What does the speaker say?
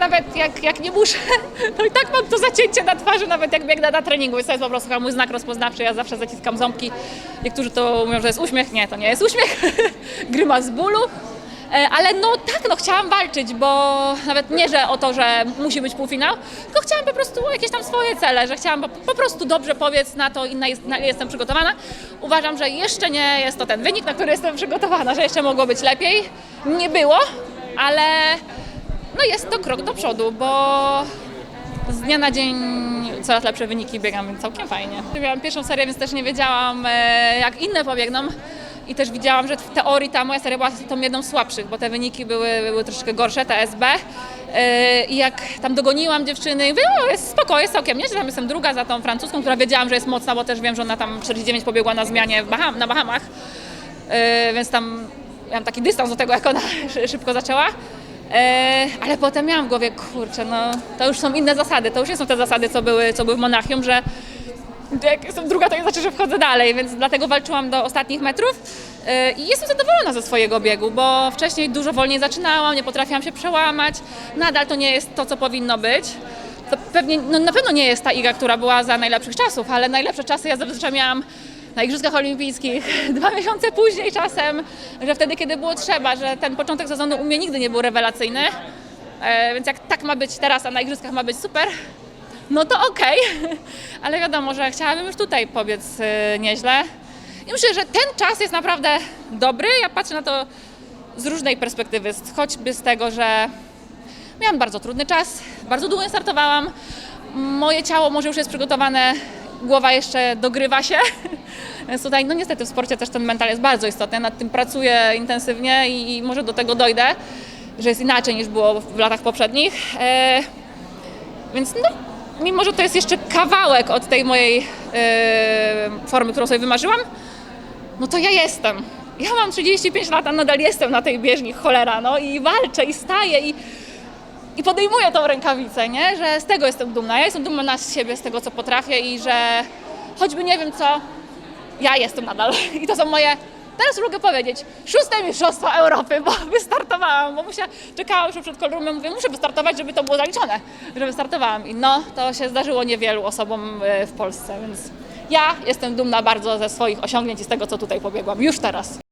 Nawet jak, jak nie muszę, to i tak mam to zacięcie na twarzy, nawet jak biegnę na treningu, więc to jest po prostu mój znak rozpoznawczy, ja zawsze zaciskam ząbki. Niektórzy to mówią, że jest uśmiech, nie, to nie jest uśmiech, gryma z bólu. E, Ale no tak, no chciałam walczyć, bo nawet nie, że o to, że musi być półfinał, tylko chciałam po prostu jakieś tam swoje cele, że chciałam po, po prostu dobrze powiedz na to i na, na jestem przygotowana. Uważam, że jeszcze nie jest to ten wynik, na który jestem przygotowana, że jeszcze mogło być lepiej. Nie było, ale no jest to krok do przodu, bo z dnia na dzień coraz lepsze wyniki biegam, więc całkiem fajnie. Miałam pierwszą serię, więc też nie wiedziałam, e, jak inne pobiegną. I też widziałam, że w teorii ta moja seria była tą jedną z słabszych, bo te wyniki były, były troszeczkę gorsze, te SB. E, I jak tam dogoniłam dziewczyny, mówię, o, jest spoko, jest całkiem nieźle, tam jestem druga za tą francuską, która wiedziałam, że jest mocna, bo też wiem, że ona tam 49 pobiegła na zmianie Baham, na Bahamach. E, więc tam miałam taki dystans do tego, jak ona szy- szybko zaczęła. E, ale potem miałam w głowie, kurczę, no to już są inne zasady, to już nie są te zasady, co były, co były w Monachium, że jak jestem druga, to nie znaczy, że wchodzę dalej, więc dlatego walczyłam do ostatnich metrów E, i jestem zadowolona ze swojego biegu, bo wcześniej dużo wolniej zaczynałam, nie potrafiłam się przełamać, nadal to nie jest to, co powinno być. To pewnie, no na pewno nie jest ta Iga, która była za najlepszych czasów, ale najlepsze czasy ja zazwyczaj miałam na Igrzyskach Olimpijskich, dwa miesiące później czasem, że wtedy, kiedy było trzeba, że ten początek sezonu u mnie nigdy nie był rewelacyjny. E, więc jak tak ma być teraz, a na Igrzyskach ma być super, no to okej. Ale wiadomo, że chciałabym już tutaj pobiec e, nieźle. I myślę, że ten czas jest naprawdę dobry. Ja patrzę na to z różnej perspektywy, choćby z tego, że Miałam bardzo trudny czas, bardzo długo startowałam. Moje ciało może już jest przygotowane, głowa jeszcze dogrywa się. Więc tutaj, no niestety w sporcie też ten mental jest bardzo istotny. Nad tym pracuję intensywnie i, i może do tego dojdę, że jest inaczej niż było w latach poprzednich. E, więc no, mimo, że to jest jeszcze kawałek od tej mojej e, formy, którą sobie wymarzyłam, no to ja jestem. Ja mam 35 lat, a nadal jestem na tej bieżni, cholera, no i walczę i staję i i podejmuję tą rękawicę, nie? że z tego jestem dumna. Ja jestem dumna z siebie, z tego, co potrafię i że choćby nie wiem co, ja jestem nadal. I to są moje, teraz mogę powiedzieć, szóste mistrzostwa Europy, bo wystartowałam, bo musia, czekałam już przed kolumną, mówię, muszę wystartować, żeby to było zaliczone, że wystartowałam. I no, to się zdarzyło niewielu osobom e, w Polsce, więc ja jestem dumna bardzo ze swoich osiągnięć i z tego, co tutaj pobiegłam, już teraz.